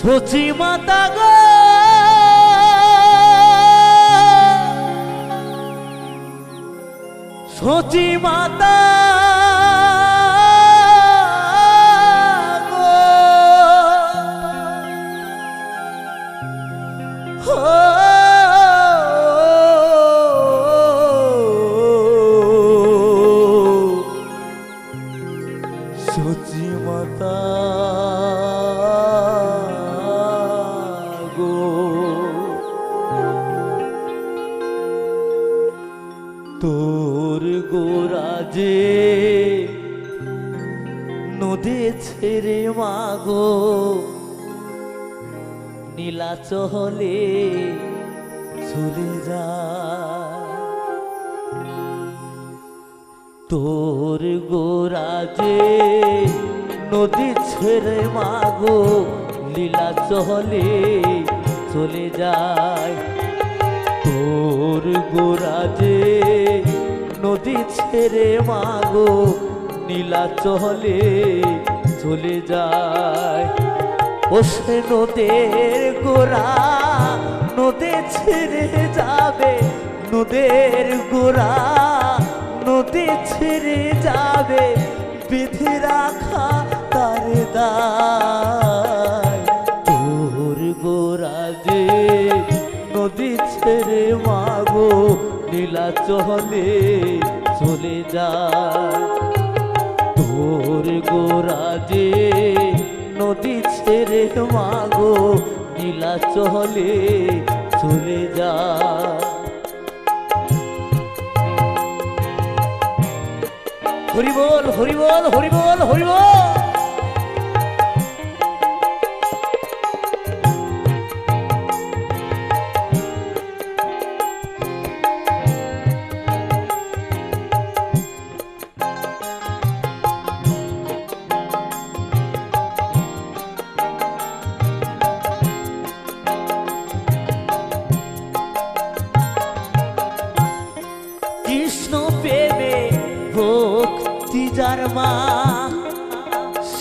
সচি মাতা গো। সচি মাতা সচি মাতা গোরাজে নদী ছেড়ে মাগো নীলা চলে যায় তোর গোরাজে নদী ছেড়ে মাগো লীলা চলে চলে যায়। তোর গোরাজে নদী ছেড়ে মাগো নীলা চলে চলে যায়। ও সে নদের গোরা নদে ছেড়ে যাবে, নদের গোরা নদে ছেড়ে যাবে, বিধি রাখা তার দায় নীলা চলে যায়। তোর গোরা যে নদী ছেড়ে মাগো নীলা চলে চলে যা হরি বল হরি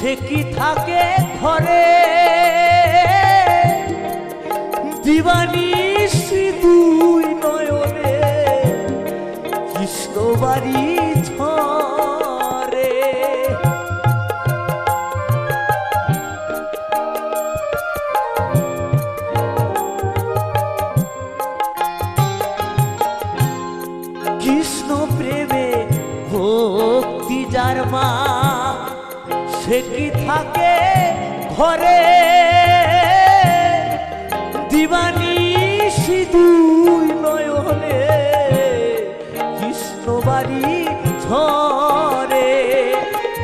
সে কি থাকে ঘরে? দিবানি দুই নয়নে কৃষ্ণ বাড়ি ঝরে। কৃষ্ণ প্রেমে ভক্তি যার মা সে কি থাকে ঘরে? দিবানি সিঁদুর নয়নে কৃষ্ণ বাড়ি ঝরে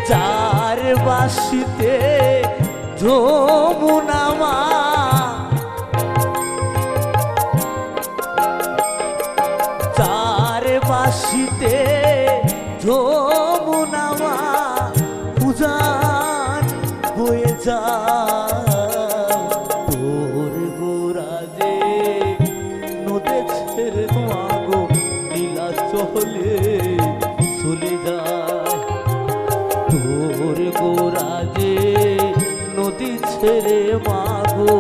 চার বাসিতে যমুনা মা চার বাসিতে নদে ছেড়ে মাগো নীলা চলে চলে যায়। তোর গোরাজে নদী ছেড়ে মাগো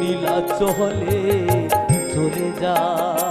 নীলা চলে চলে যায়।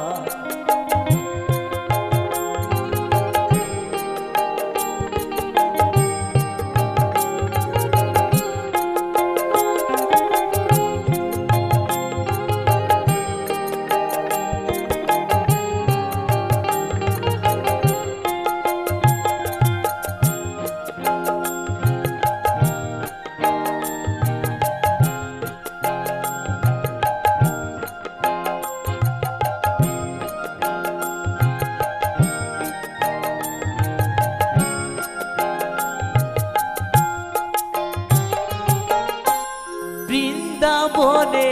বৃন্দাবনে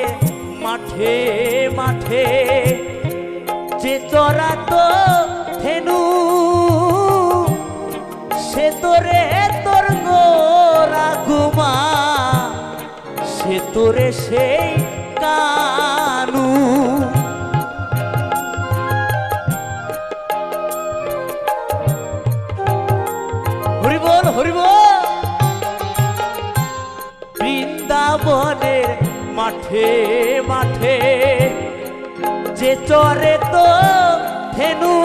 মাঠে মাঠে, যে চরা তো ধেনু সে তোরে তোর গোরা ঘুমা সে তোরে সেই কানু। হরি বল মাঠে মাঠে। যে চরে তো ধেনু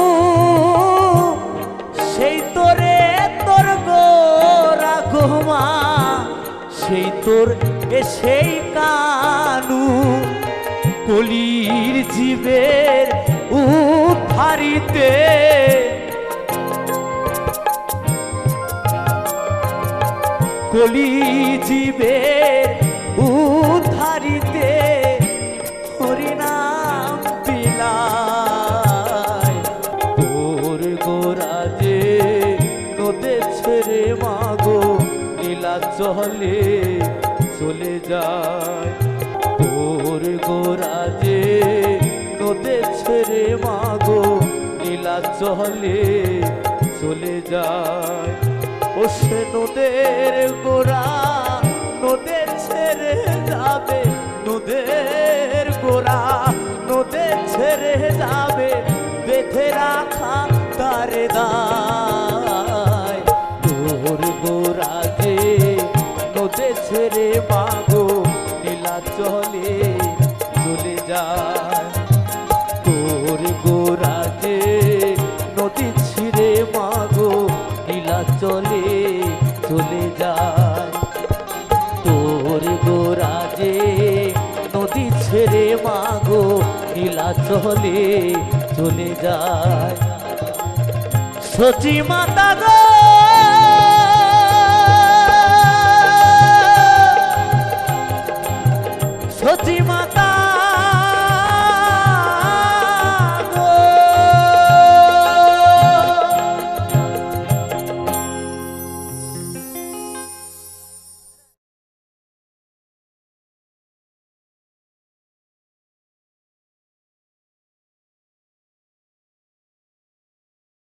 সেই তোরে তোর গোরা ঘুমা সেই তোর সেই কানু, কলির জীবের উদ্ধারিতে কলি জীবের যায়। তোর গোরাজে নদে ছেড়ে মাগো নীলা চলে চলে যায়। ও সে নদের গোড়া নদের ছেড়ে যাবে, নদের গোড়া নদের ছেড়ে যাবে, বেঁধে রাখা তারে দায়। তোর গোড়া যে নদে ছেড়ে নীলা চলে চলে যায়। তোর গোরাজে নদী ছিঁড়ে মাগো নীলা চলে চলে যায়। তোর গোরাজে নদী ছেড়ে মাগো নীলা চলে চলে যায়। সচি মাতা গো!